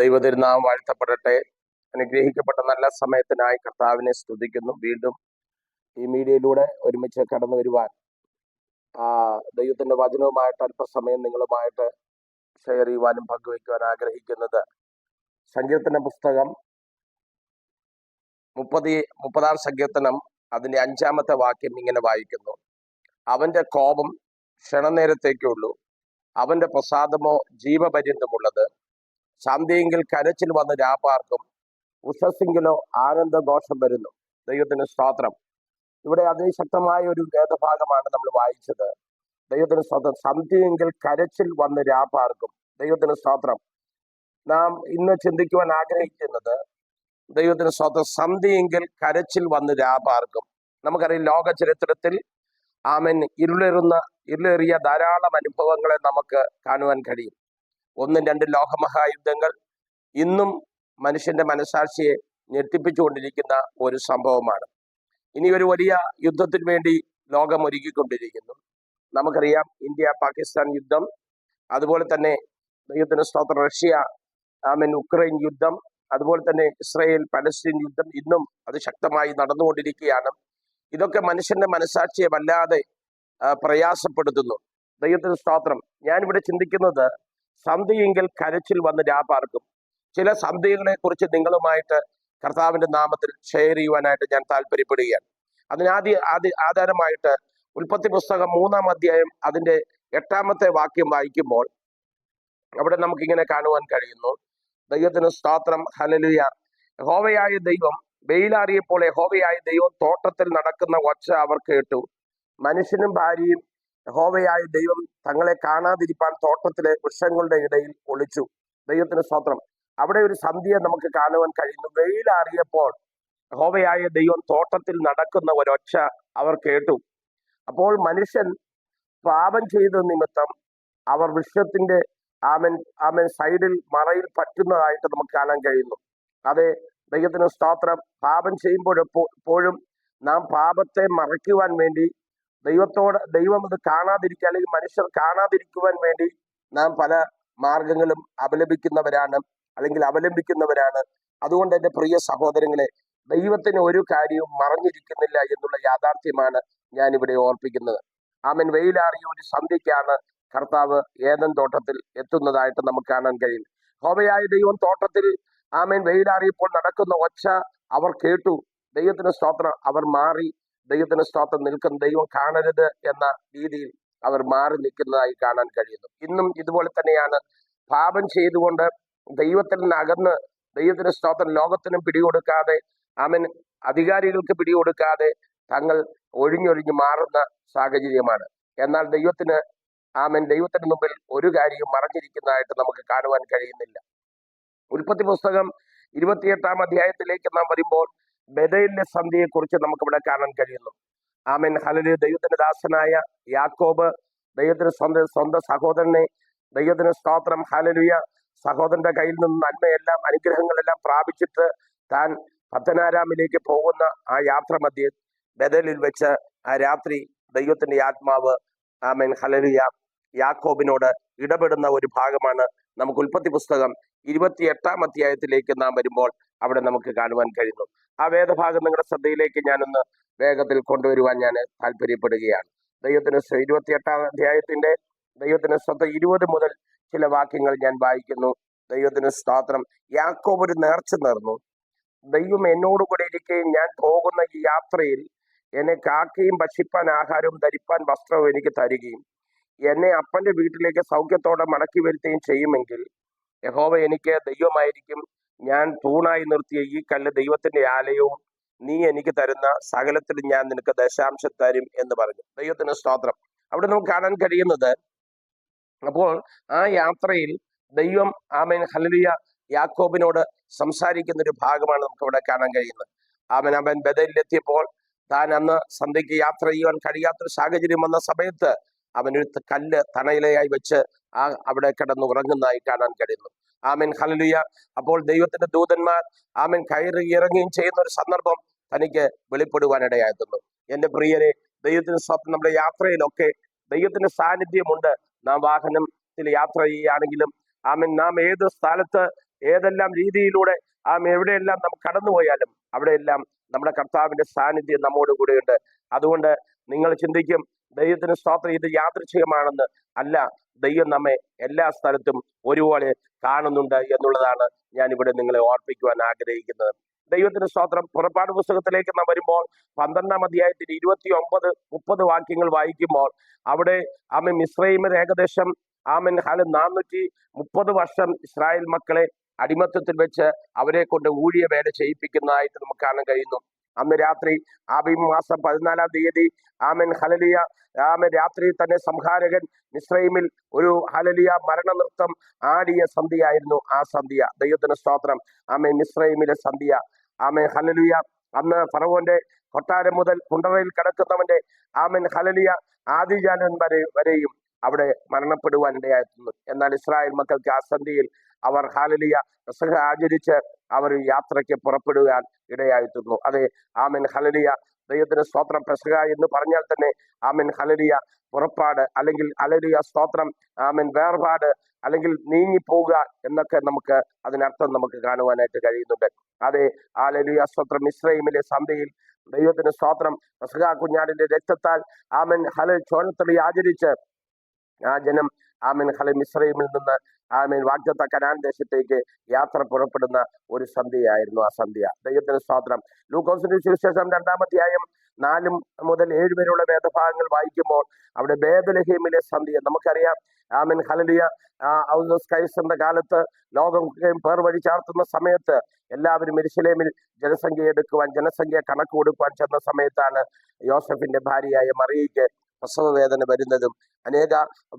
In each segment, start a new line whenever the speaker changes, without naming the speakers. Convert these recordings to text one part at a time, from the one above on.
ദൈവതിരുനാമം വാഴ്ത്തപ്പെടട്ടെ. അനുഗ്രഹിക്കപ്പെട്ട നല്ല സമയത്തിനായി കർത്താവിനെ സ്തുതിക്കുന്നു. വീണ്ടും ഈ മീഡിയയിലൂടെ ഒരുമിച്ച് കടന്നു വരുവാൻ ആ ദൈവത്തിന്റെ വചനവുമായിട്ട് അല്പസമയം നിങ്ങളുമായിട്ട് ഷെയർ ചെയ്യുവാനും പങ്കുവയ്ക്കുവാൻ ആഗ്രഹിക്കുന്നത് സങ്കീർത്തന പുസ്തകം മുപ്പതി മുപ്പതാം സങ്കീർത്തനം അതിന്റെ അഞ്ചാമത്തെ വാക്യം ഇങ്ങനെ വായിക്കുന്നു. അവന്റെ കോപം ക്ഷണനേരത്തേക്കുള്ളൂ. അവന്റെ പ്രസാദമോ ജീവപര്യന്തമുള്ളത് സന്ധ്യയെങ്കിൽ കരച്ചിൽ വന്ന് രാപാർക്കും ഉഷസ്സെങ്കിലോ ആനന്ദഘോഷം വരുന്നു. ദൈവത്തിന് സ്തോത്രം. ഇവിടെ അതിശക്തമായ ഒരു വേദഭാഗമാണ് നമ്മൾ വായിച്ചത്. ദൈവത്തിന് സ്തോത്രം. സന്ധ്യയെങ്കിൽ കരച്ചിൽ വന്ന് രാപാർക്കും ദൈവത്തിന് സ്തോത്രം. നാം ഇന്ന് ചിന്തിക്കുവാൻ ആഗ്രഹിക്കുന്നത് ദൈവത്തിന് സ്തോത്രം. സന്ധ്യയെങ്കിൽ കരച്ചിൽ വന്ന് രാപാർക്കും. നമുക്കറിയാം ലോക ചരിത്രത്തിൽ ആമൻ ഇരുളേറുന്ന ഇരുളേറിയ ധാരാളം അനുഭവങ്ങളെ നമുക്ക് കാണുവാൻ കഴിയും. ഒന്നും രണ്ടും ലോകമഹായുദ്ധങ്ങൾ ഇന്നും മനുഷ്യന്റെ മനസാക്ഷിയെ ഞെട്ടിപ്പിച്ചുകൊണ്ടിരിക്കുന്ന ഒരു സംഭവമാണ്. ഇനി ഒരു വലിയ യുദ്ധത്തിന് വേണ്ടി ലോകം ഒരുക്കിക്കൊണ്ടിരിക്കുന്നു നമുക്കറിയാം ഇന്ത്യ പാകിസ്ഥാൻ യുദ്ധം അതുപോലെ തന്നെ ദൈവത്തിന് സ്തോത്രം റഷ്യ ആമൻ ഉക്രൈൻ യുദ്ധം അതുപോലെ തന്നെ ഇസ്രയേൽ പലസ്തീൻ യുദ്ധം ഇന്നും അത് ശക്തമായി നടന്നുകൊണ്ടിരിക്കുകയാണ്. ഇതൊക്കെ മനുഷ്യന്റെ മനസാക്ഷിയെ വല്ലാതെ പ്രയാസപ്പെടുത്തുന്നു. ദൈവത്തിന് സ്തോത്രം. ഞാനിവിടെ ചിന്തിക്കുന്നത് സന്ധ്യയെങ്കിൽ കരച്ചിൽ വന്ന് രാപാർക്കും. ചില സന്ധികളെ കുറിച്ച് നിങ്ങളുമായിട്ട് കർത്താവിന്റെ നാമത്തിൽ ഷെയർ ചെയ്യുവാനായിട്ട് ഞാൻ താല്പര്യപ്പെടുകയാണ് അതിനാദ്യ ആദ്യ ആധാരമായിട്ട് ഉൽപ്പത്തി പുസ്തകം മൂന്നാം അധ്യായം അതിന്റെ എട്ടാമത്തെ വാക്യം വായിക്കുമ്പോൾ അവിടെ നമുക്കിങ്ങനെ കാണുവാൻ കഴിയുന്നു. ദൈവത്തിന് സ്തോത്രം ഹലലിയ ഹോവയായ ദൈവം വെയിലാറിയപ്പോൾ ഹോവയായ ദൈവം തോട്ടത്തിൽ നടക്കുന്ന ഒച്ച അവർ കേട്ടു. മനുഷ്യനും ഭാര്യയും ഹോവയായ ദൈവം തങ്ങളെ കാണാതിരിപ്പാൻ തോട്ടത്തിലെ വൃക്ഷങ്ങളുടെ ഇടയിൽ ഒളിച്ചു. ദൈവത്തിന് സ്വത്രം അവിടെ ഒരു സന്ധ്യ നമുക്ക് കാണുവാൻ കഴിയുന്നു. വെയിലാറിയപ്പോൾ യഹോവയായ ദൈവം തോട്ടത്തിൽ നടക്കുന്ന ഒരൊച്ച അവർ കേട്ടു. അപ്പോൾ മനുഷ്യൻ പാപം ചെയ്ത നിമിത്തം അവർ വൃക്ഷത്തിന്റെ ആമൻ ആമൻ സൈഡിൽ മറയിൽ പറ്റുന്നതായിട്ട് നമുക്ക് കാണാൻ കഴിയുന്നു. അതെ ദൈവത്തിന് സ്തോത്രം. പാപം ചെയ്യുമ്പോഴെപ്പോഴും നാം പാപത്തെ മറയ്ക്കുവാൻ വേണ്ടി ദൈവത്തോട് ദൈവം അത് കാണാതിരിക്കുക അല്ലെങ്കിൽ മനുഷ്യർ കാണാതിരിക്കുവാൻ വേണ്ടി നാം പല മാർഗങ്ങളും അപലപിക്കുന്നവരാണ് അല്ലെങ്കിൽ അവലംബിക്കുന്നവരാണ്. അതുകൊണ്ട് എന്റെ പ്രിയ സഹോദരങ്ങളെ ദൈവത്തിന് ഒരു കാര്യവും മറഞ്ഞിരിക്കുന്നില്ല എന്നുള്ള യാഥാർത്ഥ്യമാണ് ഞാൻ ഇവിടെ ഓർപ്പിക്കുന്നത്. ആമൻ. വെയിലാറിയ ഒരു സന്ധ്യയ്ക്കാണ് കർത്താവ് ഏതൻ തോട്ടത്തിൽ എത്തുന്നതായിട്ട് നമുക്ക് കാണാൻ കഴിയും. ഹോമയായ ദൈവം തോട്ടത്തിൽ ആമേൻ. വെയിലാറിയപ്പോൾ നടക്കുന്ന ഒച്ച അവർ കേട്ടു. ദൈവത്തിന് സ്തോത്രം. അവർ മാറി. ദൈവത്തിന് സ്തോത്രം നിൽക്കുന്ന ദൈവം കാണരുത് എന്ന രീതിയിൽ അവർ മാറി നിൽക്കുന്നതായി കാണാൻ കഴിയുന്നു. ഇന്നും ഇതുപോലെ തന്നെയാണ് പാപം ചെയ്തുകൊണ്ട് ദൈവത്തിൽ നിന്ന് അകന്ന് ദൈവത്തിന് സ്തോത്രം ലോകത്തിനും പിടികൊടുക്കാതെ അവൻ അധികാരികൾക്ക് പിടികൊടുക്കാതെ തങ്ങൾ ഒഴിഞ്ഞൊഴിഞ്ഞ് മാറുന്ന സാഹചര്യമാണ്. എന്നാൽ ദൈവത്തിന് ആമൻ ദൈവത്തിന് മുമ്പിൽ ഒരു കാര്യവും മറഞ്ഞിരിക്കുന്നതായിട്ട് നമുക്ക് കാണുവാൻ കഴിയുന്നില്ല. ഉൽപ്പത്തി പുസ്തകം ഇരുപത്തിയെട്ടാം അധ്യായത്തിലേക്ക് നാം വരുമ്പോൾ ബദലിന്റെ സന്ധിയെ കുറിച്ച് നമുക്ക് ഇവിടെ കാണാൻ കഴിയുന്നു. ആമൻ. ഹലലി ദൈവത്തിന്റെ ദാസനായ യാക്കോബ് ദൈവത്തിന് സ്വന്തം സ്വന്തം സഹോദരനെ ദൈവത്തിന് സ്തോത്രം. ഹലലുയ സഹോദരന്റെ കയ്യിൽ നിന്ന് നന്മയെല്ലാം അനുഗ്രഹങ്ങളെല്ലാം പ്രാപിച്ചിട്ട് താൻ പത്തനാരാമിലേക്ക് പോകുന്ന ആ യാത്ര മധ്യേ ബദലിൽ വെച്ച് ആ രാത്രി ദൈവത്തിന്റെ ആത്മാവ് ആമൻ. ഹലലുയ യാക്കോബിനോട് ഇടപെടുന്ന ഒരു ഭാഗമാണ് നമുക്ക് ഉൽപ്പത്തി പുസ്തകം ഇരുപത്തി എട്ടാം അധ്യായത്തിലേക്ക് നാം വരുമ്പോൾ അവിടെ നമുക്ക് കാണുവാൻ കഴിയുന്നു. ആ വേദഭാഗം നിങ്ങളുടെ ശ്രദ്ധയിലേക്ക് ഞാനൊന്ന് വേഗത്തിൽ കൊണ്ടുവരുവാൻ ഞാൻ താല്പര്യപ്പെടുകയാണ്. ദൈവത്തിന് ഇരുപത്തി എട്ടാം അധ്യായത്തിന്റെ ദൈവത്തിന് ശ്രദ്ധ ഇരുപത് മുതൽ ചില വാക്യങ്ങൾ ഞാൻ വായിക്കുന്നു. ദൈവത്തിന് സ്തോത്രം. യാക്കോബ് ഒരു നേർച്ച നേർന്നു. ദൈവം എന്നോട് കൂടെ ഇരിക്കുകയും ഞാൻ പോകുന്ന ഈ യാത്രയിൽ എന്നെ കാക്കുകയും ഭക്ഷിപ്പാൻ ആഹാരവും ധരിപ്പാൻ വസ്ത്രവും എനിക്ക് തരികയും എന്നെ അപ്പന്റെ വീട്ടിലേക്ക് സൗഖ്യത്തോടെ മടക്കി വരുത്തുകയും ചെയ്യുമെങ്കിൽ യഹോവ എനിക്ക് ദൈവമായിരിക്കും ഞാൻ തൂണായി നിർത്തിയ ഈ കല്ല് ദൈവത്തിന്റെ ആലയവും നീ എനിക്ക് തരുന്ന സകലത്തിലും ഞാൻ നിനക്ക് ദശാംശം തരും എന്ന് പറഞ്ഞു. ദൈവത്തിന്റെ സ്തോത്രം. അവിടെ നമുക്ക് കാണാൻ കഴിയുന്നത് അപ്പോൾ ആ യാത്രയിൽ ദൈവം ആമേൻ ഹലലിയ യാക്കോബിനോട് സംസാരിക്കുന്ന ഒരു ഭാഗമാണ് നമുക്ക് ഇവിടെ കാണാൻ കഴിയുന്നത്. ആമൻ അവൻ ബദലിലെത്തിയപ്പോൾ താൻ അന്ന് സന്ധ്യയ്ക്ക് യാത്ര ചെയ്യുവാൻ കഴിയാത്തൊരു സാഹചര്യം വന്ന സമയത്ത് അവനൊരു കല്ല് തണയിലയായി വെച്ച് ആ അവിടെ കിടന്ന് ഉറങ്ങുന്നതായി കാണാൻ കഴിയുന്നു. ആമൻ ഹലലുയ അപ്പോൾ ദൈവത്തിന്റെ ദൂതന്മാർ ആമൻ കയറി ഇറങ്ങുകയും ചെയ്യുന്ന ഒരു സന്ദർഭം തനിക്ക് വെളിപ്പെടുവാനിടയായിരുന്നു എന്റെ പ്രിയരെ ദൈവത്തിന്റെ സ്വപ്നം നമ്മുടെ യാത്രയിലൊക്കെ ദൈവത്തിന്റെ സാന്നിധ്യമുണ്ട്. നാം വാഹനത്തിൽ യാത്ര ചെയ്യുകയാണെങ്കിലും ആമൻ നാം ഏത് സ്ഥലത്ത് ഏതെല്ലാം രീതിയിലൂടെ ആമ എവിടെയെല്ലാം നാം കടന്നുപോയാലും അവിടെയെല്ലാം നമ്മുടെ കർത്താവിന്റെ സാന്നിധ്യം നമ്മോട് കൂടെയുണ്ട്. അതുകൊണ്ട് നിങ്ങൾ ചിന്തിക്കും ദൈവത്തിന് സ്തോത്രം ഇത് യാദൃച്ഛികമാണെന്ന് അല്ല ദൈവം നമ്മെ എല്ലാ സ്ഥലത്തും ഒരുപോലെ കാണുന്നുണ്ട് എന്നുള്ളതാണ് ഞാൻ ഇവിടെ നിങ്ങളെ ഓർപ്പിക്കുവാൻ ആഗ്രഹിക്കുന്നത്. ദൈവത്തിന് സ്തോത്രം പുറപ്പാട് പുസ്തകത്തിലേക്ക് നാം വരുമ്പോൾ പന്ത്രണ്ടാം അധ്യായത്തിൽ ഇരുപത്തി ഒമ്പത് മുപ്പത് വാക്യങ്ങൾ വായിക്കുമ്പോൾ അവിടെ ആമൻ മിശ്രൈമിൽ ഏകദേശം ആമൻ ഹാൽ നാനൂറ്റി മുപ്പത് വർഷം ഇസ്രായേൽ മക്കളെ അടിമത്തത്തിൽ വെച്ച് അവരെ കൊണ്ട് ഊഴിയ വേല ചെയ്യിപ്പിക്കുന്നതായിട്ട് നമുക്ക് കാണാൻ കഴിയുന്നു. അന്ന് രാത്രി ആബി മാസം പതിനാലാം തീയതി ആമൻ ഹലലിയ ആമൻ രാത്രി തന്നെ സംഹാരകൻ മിശ്രൈമിൽ ഒരു ഹലലിയ മരണനൃത്തം ആടിയ സന്ധ്യയായിരുന്നു ആ സന്ധ്യ. ദൈവത്തിന് സ്തോത്രം. ആമൻ മിശ്രൈമിലെ സന്ധ്യ. ആമൻ ഹലലിയ അന്ന് ഫറവോന്റെ കൊട്ടാരം മുതൽ കുണ്ടറയിൽ കിടക്കുന്നവന്റെ ആമൻ ഹലലിയ ആദിജാനൻ വരെ വരെയും അവിടെ മരണപ്പെടുവാൻ ഇടയായിരുന്നു എന്നാൽ ഇസ്രായേൽ മക്കൾക്ക് ആ സന്ധിയിൽ അവർ ഹാലലിയ പെസഹ ആചരിച്ച് അവർ യാത്രയ്ക്ക് പുറപ്പെടുവാൻ ഇടയായിത്തീർന്നു. അതെ ആമിൻ ഹലലിയ. ദൈവത്തിന് സ്തോത്രം പെസഹ എന്ന് പറഞ്ഞാൽ തന്നെ ആമിൻ ഹലലിയ പുറപ്പാട് അല്ലെങ്കിൽ ഹലലിയ സ്തോത്രം ആമിൻ വേർപാട് അല്ലെങ്കിൽ നീങ്ങിപ്പോവുക എന്നൊക്കെ നമുക്ക് അതിനർത്ഥം നമുക്ക് കാണുവാനായിട്ട് കഴിയുന്നുണ്ട്. അതെ ആലലിയ സ്തോത്രം ഇസ്രൈമിലെ സന്ധ്യയിൽ ദൈവത്തിന് സ്തോത്രം പെസഹ കുഞ്ഞാടിന്റെ രക്തത്താൽ ആമൻ ഹല ചോണത്തളി ആചരിച്ച് ആ ജനം ആമൻ. ഹലി മിശ്രയിൽ നിന്ന് ആമീൻ. വാഗ്ദത്ത കനാൻ ദേശത്തേക്ക് യാത്ര പുറപ്പെടുന്ന ഒരു സന്ധ്യയായിരുന്നു ആ സന്ധ്യ. ദൈവത്തിന് സ്വാതന്ത്ര്യം ലൂക്കോസിന്റെ സുവിശേഷം രണ്ടാമധ്യായം നാലും മുതൽ ഏഴ് വരെയുള്ള വേദഭാഗങ്ങൾ വായിക്കുമ്പോൾ അവിടെ ബേദലഹീമിലെ സന്ധ്യ. നമുക്കറിയാം ആമൻ ഹലലിയ കൈസന്റെ കാലത്ത് ലോകം പേർ വഴി ചാർത്തുന്ന സമയത്ത് എല്ലാവരും എരിശിലേമിൽ ജനസംഖ്യ എടുക്കുവാൻ ജനസംഖ്യ കണക്ക് കൊടുക്കുവാൻ ചെന്ന സമയത്താണ് യോസഫിന്റെ ഭാര്യയായ മറിയയ്ക്ക് പ്രസവ വേദന വരുന്നതും അനേക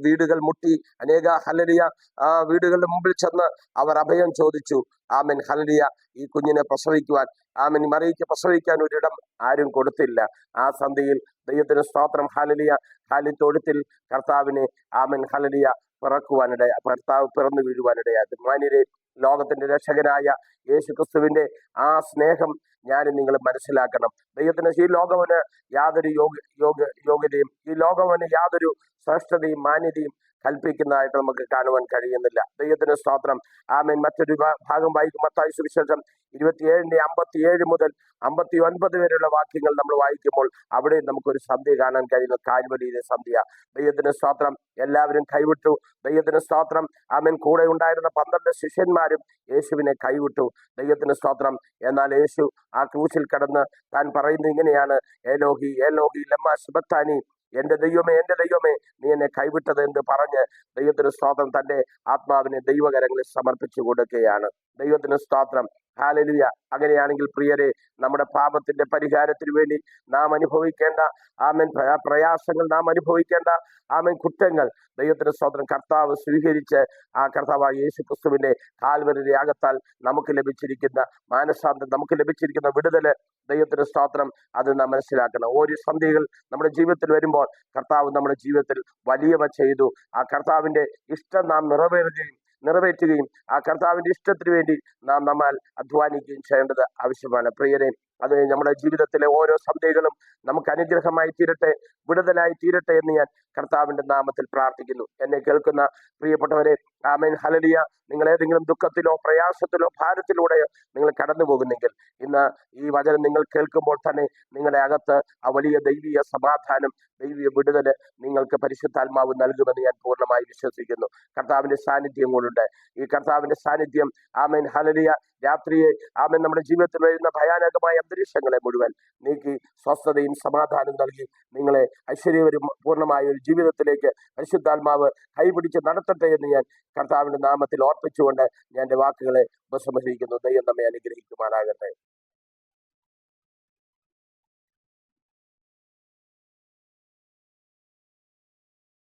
വീടുകൾ മുട്ടി അനേക ഹലരിയ ആ വീടുകളുടെ മുമ്പിൽ ചെന്ന് അവർ അഭയം ചോദിച്ചു. ആമൻ ഹലരിയ ഈ കുഞ്ഞിനെ പ്രസവിക്കുവാൻ. ആമൻ മറിയിക്ക് പ്രസവിക്കാൻ ഒരിടം ആരും കൊടുത്തില്ല. ആ സന്ധിയിൽ ദൈവത്തിന് സ്തോത്രം ഹലലിയ ഹാലി തൊഴുത്തിൽ കർത്താവിനെ ആമൻ ഹലലിയ പിറക്കുവാനിടയ കർത്താവ് പിറന്നു വീഴുവാനിടയായി മാന്യരെ ലോകത്തിന്റെ രക്ഷകനായ യേശു ക്രിസ്തുവിന്റെ ആ സ്നേഹം ഞാൻ നിങ്ങൾ മനസ്സിലാക്കണം. ദൈവത്തിന് ഈ ലോകവന് യാതൊരു യോഗ്യ യോഗ്യ യോഗ്യതയും ഈ ലോകവന് യാതൊരു ശ്രേഷ്ഠതയും മാന്യതയും കൽപ്പിക്കുന്നതായിട്ട് നമുക്ക് കാണുവാൻ കഴിയുന്നില്ല. ദൈവത്തിന് സ്തോത്രം. ആമേൻ. മറ്റൊരു ഭാഗം വായിക്കും. മത്തായി സുവിശേഷം ഇരുപത്തിയേഴിന്റെ അമ്പത്തിയേഴ് മുതൽ അമ്പത്തി ഒൻപത് വരെയുള്ള വാക്യങ്ങൾ നമ്മൾ വായിക്കുമ്പോൾ അവിടെ നമുക്കൊരു സന്ധ്യ കാണാൻ കഴിയുന്ന കാൽവലിയിലെ സന്ധ്യ. ദൈവത്തിന് സ്തോത്രം. എല്ലാവരും കൈവിട്ടു. ദൈവത്തിന് സ്തോത്രം. ആമേൻ. കൂടെ ഉണ്ടായിരുന്ന പന്ത്രണ്ട് ശിഷ്യന്മാരും യേശുവിനെ കൈവിട്ടു. ദൈവത്തിന് സ്തോത്രം. എന്നാൽ യേശു ആ ക്രൂശിൽ കടന്ന് താൻ പറയുന്നത് ഇങ്ങനെയാണ്. ഏലോഹി ഏലോഹി ലമ്മ ശുഭത്താനി എന്റെ ദൈവമേ എന്റെ ദൈവമേ നീ എന്നെ കൈവിട്ടത് എന്ന് പറഞ്ഞ് ദൈവത്തിന് സ്തോത്രം തന്റെ ആത്മാവിനെ ദൈവകരങ്ങളിൽ സമർപ്പിച്ചു കൊടുക്കുകയാണ്. ദൈവത്തിന് സ്തോത്രം. ഹാലലുയ. അങ്ങനെയാണെങ്കിൽ പ്രിയരെ നമ്മുടെ പാപത്തിന്റെ പരിഹാരത്തിന് വേണ്ടി നാം അനുഭവിക്കേണ്ട ആമൻ. പ്രയാസങ്ങൾ നാം അനുഭവിക്കേണ്ട ആമൻ. കുറ്റങ്ങൾ. ദൈവത്തിന്റെ സ്വതന്ത്രം കർത്താവ് സ്വീകരിച്ച് ആ കർത്താവ് യേശു ക്രിസ്തുവിന്റെ കാൽവരി നമുക്ക് ലഭിച്ചിരിക്കുന്ന മാനസാന്തം നമുക്ക് ലഭിച്ചിരിക്കുന്ന വിടുതൽ ദൈവത്തിന്റെ സ്തോത്രം അത് നാം മനസ്സിലാക്കണം. ഓരോ സന്ധികൾ നമ്മുടെ ജീവിതത്തിൽ വരുമ്പോൾ കർത്താവ് നമ്മുടെ ജീവിതത്തിൽ വലിയവ ചെയ്തു. ആ കർത്താവിന്റെ ഇഷ്ടം നാം നിറവേറുകയും നിറവേറ്റുകയും ആ കർത്താവിന്റെ ഇഷ്ടത്തിന് വേണ്ടി നാം നമ്മൾ അധ്വാനിക്കുകയും ചെയ്യേണ്ടത് ആവശ്യമാണ്. പ്രിയരെ അത് നമ്മുടെ ജീവിതത്തിലെ ഓരോ സന്ധ്യകളും നമുക്ക് അനുഗ്രഹമായി തീരട്ടെ വിടുതലായി തീരട്ടെ എന്ന് ഞാൻ കർത്താവിന്റെ നാമത്തിൽ പ്രാർത്ഥിക്കുന്നു. എന്നെ കേൾക്കുന്ന പ്രിയപ്പെട്ടവരെ ആമേൻ ഹലലിയ നിങ്ങൾ ഏതെങ്കിലും ദുഃഖത്തിലോ പ്രയാസത്തിലോ ഭാരത്തിലൂടെയോ നിങ്ങൾ കടന്നു പോകുന്നെങ്കിൽ ഇന്ന് ഈ വചനം നിങ്ങൾ കേൾക്കുമ്പോൾ തന്നെ നിങ്ങളുടെ അകത്ത് ആ വലിയ ദൈവീയ സമാധാനം ദൈവീയ വിടുതൽ നിങ്ങൾക്ക് പരിശുദ്ധാത്മാവ് നൽകുമെന്ന് ഞാൻ പൂർണമായി വിശ്വസിക്കുന്നു. കർത്താവിന്റെ സാന്നിധ്യം കൊണ്ടുണ്ട് ഈ കർത്താവിന്റെ സാന്നിധ്യം. ആമേൻ. ഹലലിയ രാത്രിയെ ആമൻ. നമ്മുടെ ജീവിതത്തിൽ വരുന്ന ഭയാനകമായ അന്തരീക്ഷങ്ങളെ മുഴുവൻ നീക്കി സ്വസ്ഥതയും സമാധാനവും നൽകി നിങ്ങളെ ഐശ്വര്യവരും പൂർണമായ ഒരു ജീവിതത്തിലേക്ക് പരിശുദ്ധാത്മാവ് കൈപിടിച്ച് നടത്തട്ടെ എന്ന് ഞാൻ കർത്താവിന്റെ നാമത്തിൽ ഓർപ്പിച്ചുകൊണ്ട് ഞാൻ എന്റെ വാക്കുകളെ ഉപസംഹരിക്കുന്നു. ദൈവം നമ്മെ അനുഗ്രഹിക്കുമാറാകട്ടെ.